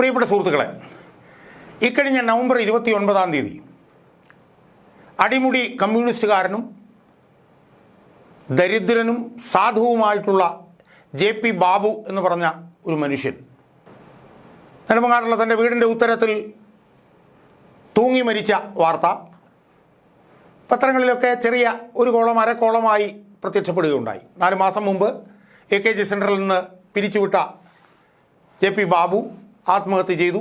പ്രിയപ്പെട്ട സുഹൃത്തുക്കളെ ഇക്കഴിഞ്ഞ നവംബർ ഇരുപത്തി ഒൻപതാം തീയതി അടിമുടി കമ്മ്യൂണിസ്റ്റുകാരനും ദരിദ്രനും സാധുവുമായിട്ടുള്ള ജെ പി ബാബു എന്ന് പറഞ്ഞ ഒരു മനുഷ്യൻ നെടുമങ്ങാടുള്ള തന്റെ വീടിന്റെ ഉത്തരത്തിൽ തൂങ്ങി മരിച്ച വാർത്ത പത്രങ്ങളിലൊക്കെ ചെറിയ ഒരു കോളം അരക്കോളമായി പ്രത്യക്ഷപ്പെടുകയുണ്ടായി. നാല് മാസം മുമ്പ് എ കെ ജി സെന്ററിൽ നിന്ന് പിരിച്ചുവിട്ട ജെ പി ബാബു ആത്മഹത്യ ചെയ്തു.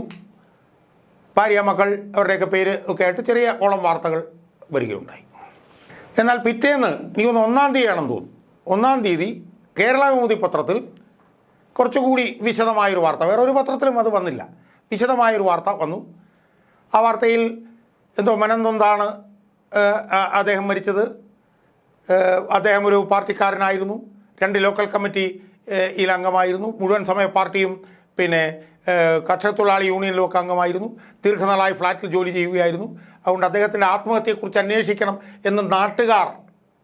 ഭാര്യ മക്കൾ അവരുടെയൊക്കെ പേര് ഒക്കെ ആയിട്ട് ചെറിയ ഓളം വാർത്തകൾ വരികയുണ്ടായി. എന്നാൽ പിറ്റേന്ന് എനിക്കൊന്ന് ഒന്നാം തീയതിയാണെന്ന് തോന്നുന്നു. ഒന്നാം തീയതി കേരള കൗമുദി പത്രത്തിൽ കുറച്ചുകൂടി വിശദമായൊരു വാർത്ത. വേറെ ഒരു പത്രത്തിലും അത് വന്നില്ല. വിശദമായൊരു വാർത്ത വന്നു. ആ വാർത്തയിൽ എന്തോ മനംതൊന്താണ് അദ്ദേഹം മരിച്ചത്. അദ്ദേഹം ഒരു പാർട്ടിക്കാരനായിരുന്നു. രണ്ട് ലോക്കൽ കമ്മിറ്റി യിൽ അംഗമായിരുന്നു. മുഴുവൻ സമയ പാർട്ടിയും പിന്നെ കർഷകത്തൊഴിലാളി തൊഴിലാളി യൂണിയനിലൊക്കെ അംഗമായിരുന്നു. ദീർഘനാളായി ഫ്ലാറ്റിൽ ജോലി ചെയ്യുകയായിരുന്നു. അതുകൊണ്ട് അദ്ദേഹത്തിന്റെ ആത്മഹത്യയെക്കുറിച്ച് അന്വേഷിക്കണം എന്ന് നാട്ടുകാർ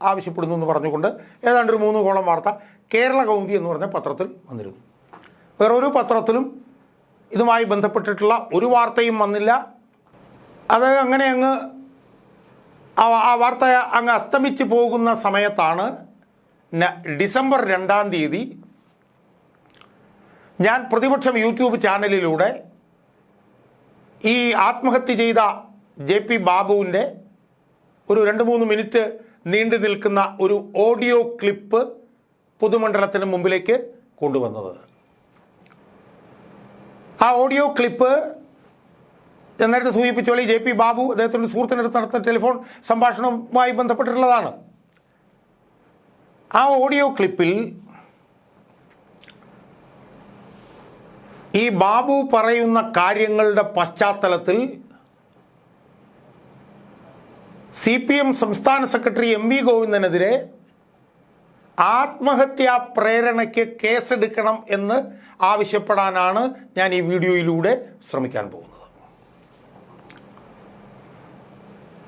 ആവശ്യപ്പെടുന്നു എന്ന് പറഞ്ഞുകൊണ്ട് ഏതാണ്ട് ഒരു മൂന്ന് കോളം വാർത്ത കേരള കൗമുദി എന്ന് പറഞ്ഞ പത്രത്തിൽ വന്നിരുന്നു. വേറൊരു പത്രത്തിലും ഇതുമായി ബന്ധപ്പെട്ടിട്ടുള്ള ഒരു വാർത്തയും വന്നില്ല. അത് അങ്ങനെ അങ്ങ് ആ വാർത്ത അങ്ങ് അസ്തമിച്ച് പോകുന്ന സമയത്താണ് ഡിസംബർ രണ്ടാം തീയതി ഞാൻ പ്രതിപക്ഷം യൂട്യൂബ് ചാനലിലൂടെ ഈ ആത്മഹത്യ ചെയ്ത ജെ പി ബാബുവിന്റെ ഒരു രണ്ട് മൂന്ന് മിനിറ്റ് നീണ്ടു നിൽക്കുന്ന ഒരു ഓഡിയോ ക്ലിപ്പ് പൊതുമണ്ഡലത്തിന് മുമ്പിലേക്ക് കൊണ്ടുവന്നത്. ആ ഓഡിയോ ക്ലിപ്പ് ഞാൻ നേരത്തെ സൂചിപ്പിച്ച പോലെ ജെ പി ബാബു അദ്ദേഹത്തിന്റെ സുഹൃത്തിനടുത്ത് നടത്തുന്ന ടെലിഫോൺ സംഭാഷണവുമായി ബന്ധപ്പെട്ടിട്ടുള്ളതാണ്. ആ ഓഡിയോ ക്ലിപ്പിൽ ഈ ബാബു പറയുന്ന കാര്യങ്ങളുടെ പശ്ചാത്തലത്തിൽ സി പി എം സംസ്ഥാന സെക്രട്ടറി എം വി ഗോവിന്ദനെതിരെ ആത്മഹത്യാ പ്രേരണയ്ക്ക് കേസെടുക്കണം എന്ന് ആവശ്യപ്പെടാനാണ് ഞാൻ ഈ വീഡിയോയിലൂടെ ശ്രമിക്കാൻ പോകുന്നത്.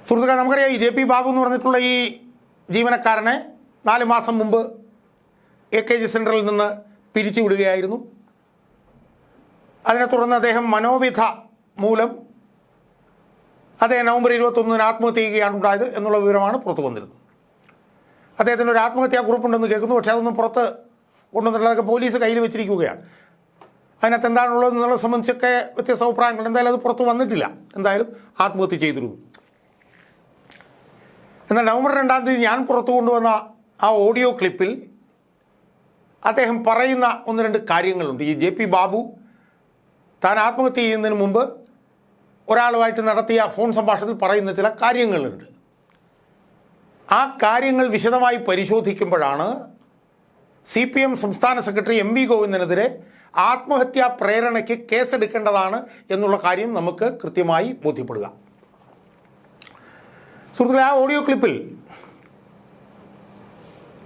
സുഹൃത്തുക്കളെ നമുക്കറിയാം ഈ ജെ പി ബാബു എന്ന് പറഞ്ഞിട്ടുള്ള ഈ ജീവനക്കാരനെ നാല് മാസം മുമ്പ് എ കെ ജി സെന്ററിൽ നിന്ന് പിരിച്ചു വിടുകയായിരുന്നു അതിനെ തുടർന്ന് അദ്ദേഹം മനോവിധ മൂലം അദ്ദേഹം നവംബർ ഇരുപത്തൊന്നിന് ആത്മഹത്യ ചെയ്യുകയാണ് ഉണ്ടായത് എന്നുള്ള വിവരമാണ് പുറത്തു വന്നിരുന്നത്. അദ്ദേഹത്തിന് ഒരു ആത്മഹത്യാ കുറിപ്പുണ്ടെന്ന് കേൾക്കുന്നു. പക്ഷേ അതൊന്നും പുറത്ത് കൊണ്ടുവന്നിട്ടുള്ളതൊക്കെ പോലീസ് കയ്യിൽ വെച്ചിരിക്കുകയാണ്. അതിനകത്ത് എന്താണുള്ളത് എന്നുള്ളത് സംബന്ധിച്ചൊക്കെ വ്യത്യസ്ത അഭിപ്രായങ്ങൾ എന്തായാലും അത് പുറത്ത് വന്നിട്ടില്ല. എന്തായാലും ആത്മഹത്യ ചെയ്തിരുന്നു. എന്നാൽ നവംബർ രണ്ടാം തീയതി ഞാൻ പുറത്തു കൊണ്ടുവന്ന ആ ഓഡിയോ ക്ലിപ്പിൽ അദ്ദേഹം പറയുന്ന ഒന്ന് രണ്ട് കാര്യങ്ങളുണ്ട്. ഈ ജെ പി ബാബു താൻ ആത്മഹത്യ ചെയ്യുന്നതിന് മുമ്പ് ഒരാളുമായിട്ട് നടത്തിയ ഫോൺ സംഭാഷണത്തിൽ പറയുന്ന ചില കാര്യങ്ങളുണ്ട്. ആ കാര്യങ്ങൾ വിശദമായി പരിശോധിക്കുമ്പോഴാണ് സി പി എം സംസ്ഥാന സെക്രട്ടറി എം വി ഗോവിന്ദനെതിരെ ആത്മഹത്യാ പ്രേരണയ്ക്ക് കേസെടുക്കേണ്ടതാണ് എന്നുള്ള കാര്യം നമുക്ക് കൃത്യമായി ബോധ്യപ്പെടുക. സുഹൃത്തുക്കളെ ആ ഓഡിയോ ക്ലിപ്പിൽ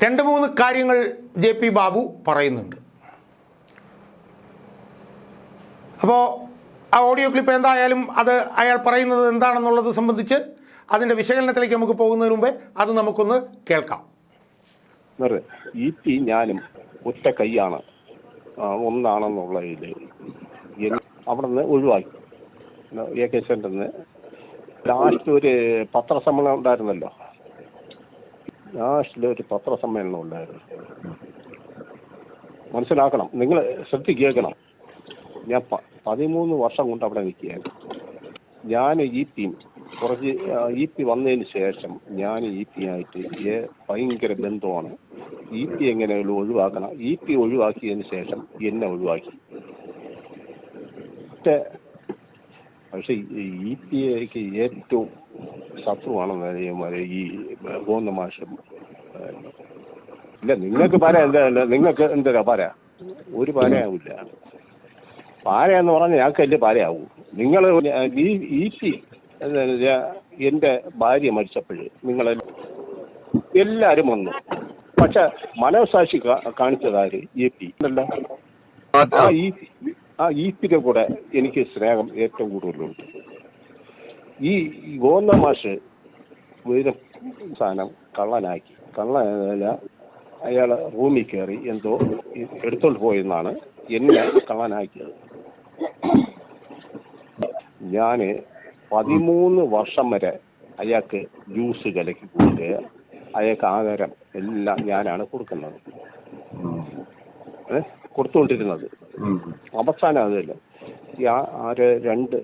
രണ്ട് മൂന്ന് കാര്യങ്ങൾ ജെ പി ബാബു പറയുന്നുണ്ട്. അപ്പോൾ ആ ഓഡിയോ ക്ലിപ്പ് എന്തായാലും അത് അയാൾ പറയുന്നത് എന്താണെന്നുള്ളത് സംബന്ധിച്ച് അതിന്റെ വിശകലനത്തിലേക്ക് നമുക്ക് പോകുന്നതിന് മുമ്പേ അത് നമുക്കൊന്ന് കേൾക്കാം. ഞാനും ഒറ്റ കൈയാണ് ഒന്നാണെന്നുള്ളതിൽ അവിടെ നിന്ന് ഒഴിവാക്കി എ കെ സെന്ററിൽ ലാസ്റ്റ് ഒരു പത്രസമ്മേളനം ഉണ്ടായിരുന്നല്ലോ. ലാസ്റ്റിൽ ഒരു പത്രസമ്മേളനം ഉണ്ടായിരുന്നു. മനസ്സിലാക്കണം നിങ്ങൾ ശ്രദ്ധിക്കേക്കണം. ഞാൻ പതിമൂന്ന് വർഷം കൊണ്ട് അവിടെ നിൽക്കുകയാണ് ഞാൻ ഇ പി കുറച്ച് ഇ പി വന്നതിന് ശേഷം ഞാൻ ഇ പി ആയിട്ട് ഭയങ്കര ബന്ധമാണ്. ഇ പി എങ്ങനെയുള്ള ഒഴിവാക്കണം? ഇ പി ഒഴിവാക്കിയതിന് ശേഷം എന്നെ ഒഴിവാക്കി. പക്ഷേ ഇ പി എക്ക് ഏറ്റവും ശത്രുവാണെന്ന് ഈ ഗോന്ന മാഷം. ഇല്ല നിങ്ങൾക്ക് പറയാ എന്താ നിങ്ങൾക്ക് എന്താ പറയാ? ഒരു പറയാവില്ല പാരയെന്ന് പറഞ്ഞാൽ ഞങ്ങൾക്കല്ലേ പാരയാവും. നിങ്ങൾ ഈ ഭാര്യ മരിച്ചപ്പോൾ നിങ്ങൾ എല്ലാരും വന്നു. പക്ഷെ മനോസാക്ഷി കാണിച്ചതാര്? E P. അല്ല ആ ഈ ആ കൂടെ എനിക്ക് സ്നേഹം ഏറ്റവും കൂടുതലുണ്ട്. ഈ ഗോന്ന മാഷ് വീരം സാധനം കള്ളനാക്കി. കള്ളനല്ല അയാൾ റൂമിൽ കയറി എന്തോ എടുത്തോണ്ട് പോയെന്നാണ് എന്നെ കള്ളനാക്കിയത്. ഞാൻ പതിമൂന്ന് വർഷം വരെ അയാൾക്ക് ജ്യൂസ് കലക്കി കൊടുക്കുക അയാൾക്ക് ആഹാരം എല്ലാം ഞാനാണ് കൊടുക്കുന്നത്? കൊടുത്തുകൊണ്ടിരുന്നത്. അവസാനം അതല്ല ആ ആര് രണ്ട്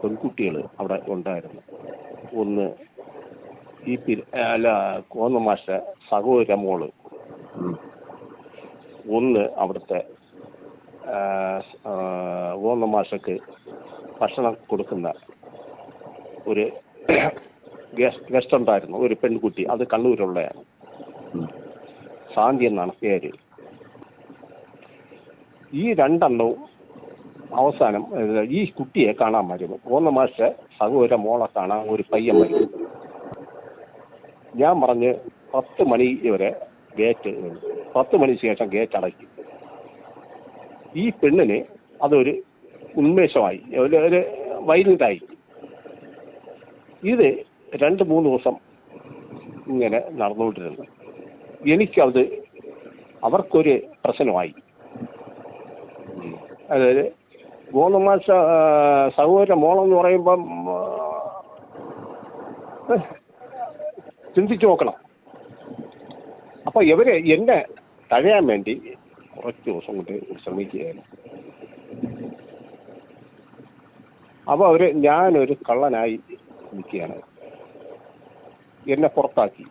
പെൺകുട്ടികൾ അവിടെ ഉണ്ടായിരുന്നു. ഒന്ന് ഈ പി അല്ല കോന്നമാഷ സഹോദര മോൾ. ഒന്ന് അവിടുത്തെ കോന്നമാഷക്ക് ഭക്ഷണം കൊടുക്കുന്ന ഒരു ഗസ്റ്റ് ഗസ്റ്റ് ഉണ്ടായിരുന്നു ഒരു പെൺകുട്ടി. അത് കണ്ണൂരുള്ളയാണ്. ശാന്തി എന്നാണ് പേര്. ഈ രണ്ടെണ്ണവും അവസാനം ഈ കുട്ടിയെ കാണാൻ വരുന്നു മൂന്ന് മാസ സഹോദര മോളെ കാണാൻ ഒരു പയ്യൻ വരും. ഞാൻ പറഞ്ഞ് പത്ത് മണി വരെ ഗേറ്റ് പത്ത് മണി ശേഷം ഗേറ്റ് അടയ്ക്കും. ഈ പെണ്ണിന് അതൊരു ഉന്മേഷമായി. ഒരു ഒരു വൈലന്റായി ഇത് രണ്ട് മൂന്ന് ദിവസം ഇങ്ങനെ നടന്നുകൊണ്ടിരുന്നു. എനിക്കത് അവർക്കൊരു പ്രശ്നമായി. അതായത് മൂന്ന് മാസ സഹോദര മോളെന്ന് പറയുമ്പം ചിന്തിച്ചു നോക്കണം. അപ്പൊ ഇവർ എന്നെ തഴയാൻ വേണ്ടി കുറച്ച് ദിവസം കൊണ്ട് ശ്രമിക്കുകയായിരുന്നു. അപ്പോൾ അവർ ഞാനൊരു കള്ളനായി നിൽക്കുകയാണ്. എന്നെ പുറത്താക്കി.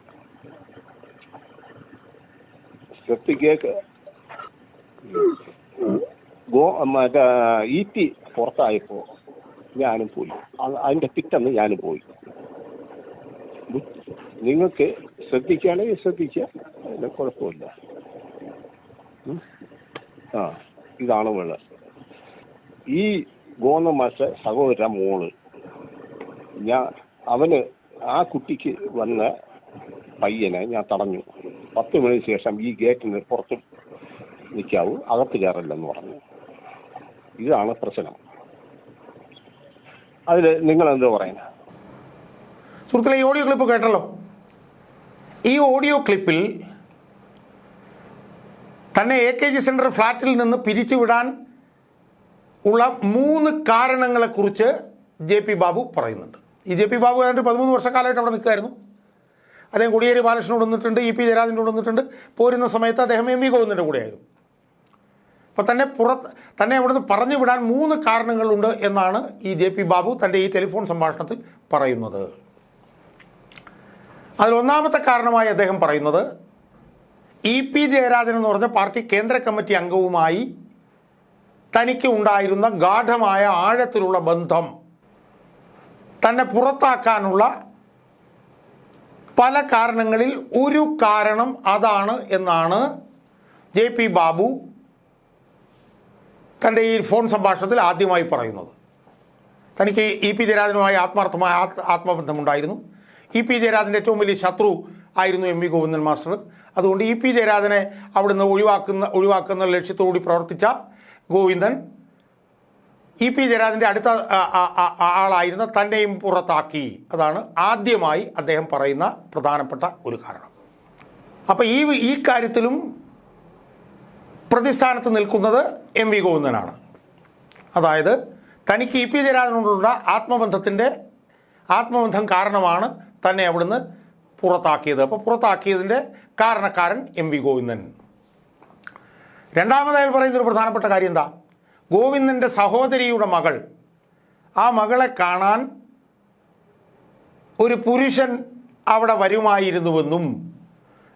ശ്രദ്ധിക്കേക്ക് ഗോ മറ്റേ ഇ ടി പുറത്തായപ്പോൾ ഞാനും പോയി. അതിന്റെ പിറ്റന്ന് ഞാനും പോയി. നിങ്ങൾക്ക് ശ്രദ്ധിക്കുകയാണെങ്കിൽ ശ്രദ്ധിക്കുക. കുഴപ്പമില്ല. ആ ഇതാണ് വേണ്ടത്. ഈ ഗോന്നമാഷ സഹോദര മോൾ. ഞാൻ അവന് ആ കുട്ടിക്ക് വന്ന പയ്യനെ ഞാൻ തടഞ്ഞു. പത്ത് മണിക്ക് ശേഷം ഈ ഗേറ്റിന് പുറത്ത് നിൽക്കാവൂ അകത്ത് കയറില്ലെന്ന് പറഞ്ഞു. ഇതാണ് പ്രശ്നം. അതിൽ നിങ്ങൾ എന്താ പറയുന്നത് സുഹൃത്തുക്കളെ ഈ ഓഡിയോ ക്ലിപ്പ് കേട്ടല്ലോ? ഈ ഓഡിയോ ക്ലിപ്പിൽ തന്നെ എ കെ ജി സെന്റർ ഫ്ലാറ്റിൽ നിന്ന് പിരിച്ചുവിടാൻ ഉള്ള മൂന്ന് കാരണങ്ങളെക്കുറിച്ച് ജെ പി ബാബു പറയുന്നുണ്ട്. ഈ ജെ പി ബാബു ഏതാണ്ട് പതിമൂന്ന് വർഷക്കാലമായിട്ട് അവിടെ നിൽക്കുമായിരുന്നു അദ്ദേഹം കോടിയേരി ബാലകൃഷ്ണനോട് നിന്നിട്ടുണ്ട് ഇ പി ജയരാജനോട് നിന്നിട്ടുണ്ട് പോരുന്ന സമയത്ത് അദ്ദേഹം എം വി ഗോവിന്ദന്റെ കൂടെയായിരുന്നു. അപ്പോൾ തന്നെ പുറത്ത് തന്നെ അവിടുന്ന് പറഞ്ഞു വിടാൻ മൂന്ന് കാരണങ്ങളുണ്ട് എന്നാണ് ഈ ജെ പി ബാബു തന്റെ ഈ ടെലിഫോൺ സംഭാഷണത്തിൽ പറയുന്നത്. അതിലൊന്നാമത്തെ കാരണമായി അദ്ദേഹം പറയുന്നത് ഇ പി ജയരാജൻ എന്ന് പറഞ്ഞ പാർട്ടി കേന്ദ്ര കമ്മിറ്റി അംഗവുമായി തനിക്ക് ഉണ്ടായിരുന്ന ഗാഠമായ ആഴത്തിലുള്ള ബന്ധം തന്നെ പുറത്താക്കാനുള്ള പല കാരണങ്ങളിൽ ഒരു കാരണം അതാണ് എന്നാണ് ജെ പി ബാബു തന്റെ ഈ ഫോൺ സംഭാഷണത്തിൽ ആദ്യമായി പറയുന്നത്. തനിക്ക് ഇ പി ജയരാജനുമായി ആത്മാർത്ഥമായ ആത് ആത്മബന്ധമുണ്ടായിരുന്നു. ഇ പി ജയരാജന്റെ ഏറ്റവും വലിയ ശത്രു ആയിരുന്നു എം വി ഗോവിന്ദൻ മാസ്റ്റർ. അതുകൊണ്ട് ഇ പി ജയരാജനെ അവിടുന്ന് ഒഴിവാക്കുന്ന ഒഴിവാക്കുന്ന ലക്ഷ്യത്തോടുകൂടി പ്രവർത്തിച്ച ഗോവിന്ദൻ ഇ പി ജയരാജന്റെ അടുത്ത ആളായിരുന്ന തന്നെയും പുറത്താക്കി. അതാണ് ആദ്യമായി അദ്ദേഹം പറയുന്ന പ്രധാനപ്പെട്ട ഒരു കാരണം. അപ്പോൾ ഈ ഈ കാര്യത്തിലും പ്രതിസ്ഥാനത്ത് നിൽക്കുന്നത് എം വി ഗോവിന്ദനാണ്. അതായത് തനിക്ക് ഇ പി ജയരാജനോടുള്ള ആത്മബന്ധത്തിന്റെ ആത്മബന്ധം കാരണമാണ് തന്നെ അവിടുന്ന് പുറത്താക്കിയത്. അപ്പോൾ പുറത്താക്കിയതിന്റെ കാരണക്കാരൻ എം വി ഗോവിന്ദൻ. രണ്ടാമതായി പറയുന്നൊരു പ്രധാനപ്പെട്ട കാര്യം എന്താ? ഗോവിന്ദന്റെ സഹോദരിയുടെ മകൾ. ആ മകളെ കാണാൻ ഒരു പുരുഷൻ അവിടെ വരുമായിരുന്നുവെന്നും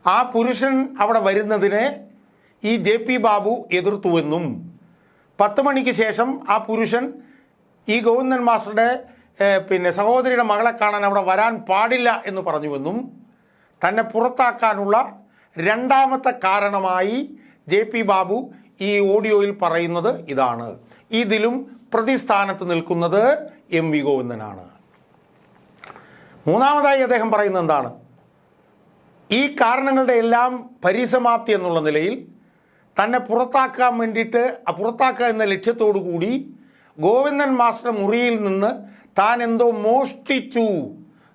ആ പുരുഷൻ അവിടെ വരുന്നതിനെ ഈ ജെ പി ബാബു എതിർത്തുവെന്നും പത്ത് മണിക്ക് ശേഷം ആ പുരുഷൻ ഈ ഗോവിന്ദൻ മാസ്റ്ററുടെ പിന്നെ സഹോദരിയുടെ മകളെ കാണാൻ അവിടെ വരാൻ പാടില്ല എന്ന് പറഞ്ഞുവെന്നും തന്നെ പുറത്താക്കാനുള്ള രണ്ടാമത്തെ കാരണമായി ജെ പി ബാബു ഈ ഓഡിയോയിൽ പറയുന്നത് ഇതാണ്. ഇതിലും പ്രതിസ്ഥാനത്ത് നിൽക്കുന്നത് എം വി ഗോവിന്ദനാണ്. മൂന്നാമതായി അദ്ദേഹം പറയുന്നത് എന്താണ്? ഈ കാരണങ്ങളുടെ എല്ലാം പരിസമാപ്തി എന്നുള്ള നിലയിൽ തന്നെ പുറത്താക്കാൻ വേണ്ടിയിട്ട് പുറത്താക്കുക എന്ന ലക്ഷ്യത്തോടു കൂടി ഗോവിന്ദൻ മാസ്റ്റർ മുറിയിൽ നിന്ന് താൻ എന്തോ മോഷ്ടിച്ചു.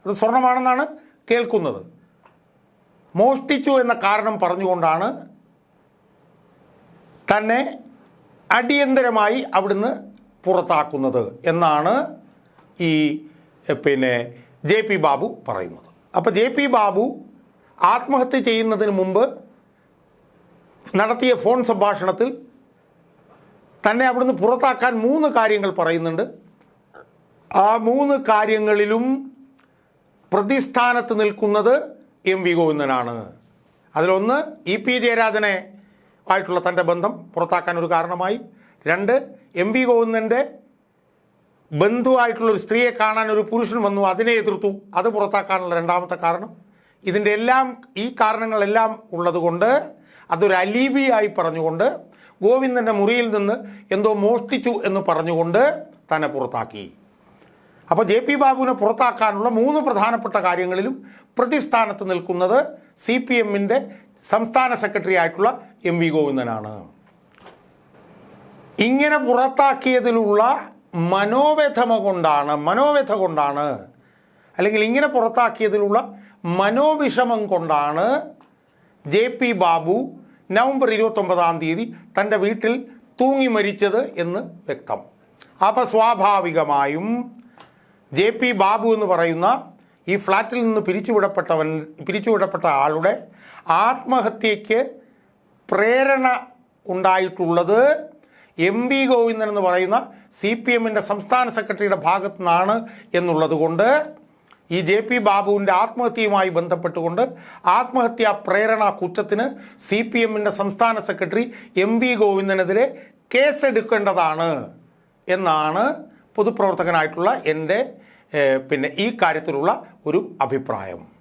അത് സ്വർണമാണെന്നാണ് കേൾക്കുന്നത്. മോഷ്ടിച്ചു എന്ന കാരണം പറഞ്ഞുകൊണ്ടാണ് തന്നെ അടിയന്തരമായി അവിടുന്ന് പുറത്താക്കുന്നത് എന്നാണ് ഈ പിന്നെ ജെ പി ബാബു പറയുന്നത്. അപ്പോൾ ജെ പി ബാബു ആത്മഹത്യ ചെയ്യുന്നതിന് മുമ്പ് നടത്തിയ ഫോൺ സംഭാഷണത്തിൽ തന്നെ അവിടുന്ന് പുറത്താക്കാൻ മൂന്ന് കാര്യങ്ങൾ പറയുന്നുണ്ട്. ആ മൂന്ന് കാര്യങ്ങളിലും പ്രതിസ്ഥാനത്ത് നിൽക്കുന്നത് എം വി ഗോവിന്ദനാണ് അതിലൊന്ന് ഇ പി ജയരാജനെ ആയിട്ടുള്ള തന്റെ ബന്ധം പുറത്താക്കാൻ ഒരു കാരണമായി. രണ്ട് എം വി ഗോവിന്ദന്റെ ബന്ധുവായിട്ടുള്ള ഒരു സ്ത്രീയെ കാണാൻ ഒരു പുരുഷൻ വന്നു അതിനെ എതിർത്തു. അത് പുറത്താക്കാനുള്ള രണ്ടാമത്തെ കാരണം. ഇതിന്റെ എല്ലാം ഈ കാരണങ്ങളെല്ലാം ഉള്ളതുകൊണ്ട് അതൊരു അലീബിയായി പറഞ്ഞുകൊണ്ട് ഗോവിന്ദന്റെ മുറിയിൽ നിന്ന് എന്തോ മോഷ്ടിച്ചു എന്ന് പറഞ്ഞുകൊണ്ട് തന്നെ പുറത്താക്കി. അപ്പോൾ ജെ പി ബാബുവിനെ പുറത്താക്കാനുള്ള മൂന്ന് പ്രധാനപ്പെട്ട കാര്യങ്ങളിലും പ്രതിസ്ഥാനത്ത് നിൽക്കുന്നത് സി പി എമ്മിന്റെ സംസ്ഥാന സെക്രട്ടറി ആയിട്ടുള്ള എം വി ഗോവിന്ദനാണ്. ഇങ്ങനെ പുറത്താക്കിയതിലുള്ള മനോവ്യഥമ കൊണ്ടാണ് മനോവ്യഥ കൊണ്ടാണ് അല്ലെങ്കിൽ ഇങ്ങനെ പുറത്താക്കിയതിലുള്ള മനോവിഷമം കൊണ്ടാണ് ജെ പി ബാബു നവംബർ ഇരുപത്തൊമ്പതാം തീയതി തന്റെ വീട്ടിൽ തൂങ്ങി മരിച്ചത് എന്ന് വ്യക്തം. അപ്പോൾ സ്വാഭാവികമായും ജെ പി ബാബു എന്ന് പറയുന്ന ഈ ഫ്ലാറ്റിൽ നിന്ന് പിരിച്ചുവിടപ്പെട്ടവൻ പിരിച്ചുവിടപ്പെട്ട ആളുടെ ആത്മഹത്യയ്ക്ക് പ്രേരണ ഉണ്ടായിട്ടുള്ളത് എം വി ഗോവിന്ദൻ എന്ന് പറയുന്ന സി പി എമ്മിന്റെ സംസ്ഥാന സെക്രട്ടറിയുടെ ഭാഗത്തു നിന്നാണ് എന്നുള്ളത് കൊണ്ട് ഈ ജെ പി ബാബുവിന്റെ ആത്മഹത്യയുമായി ബന്ധപ്പെട്ടുകൊണ്ട് ആത്മഹത്യാ പ്രേരണ കുറ്റത്തിന് സി പി എമ്മിന്റെ സംസ്ഥാന സെക്രട്ടറി എം വി ഗോവിന്ദനെതിരെ കേസെടുക്കേണ്ടതാണ് എന്നാണ് പൊതുപ്രവർത്തകനായിട്ടുള്ള എന്റെ പിന്നെ ഈ കാര്യത്തിലുള്ള ഒരു അഭിപ്രായം.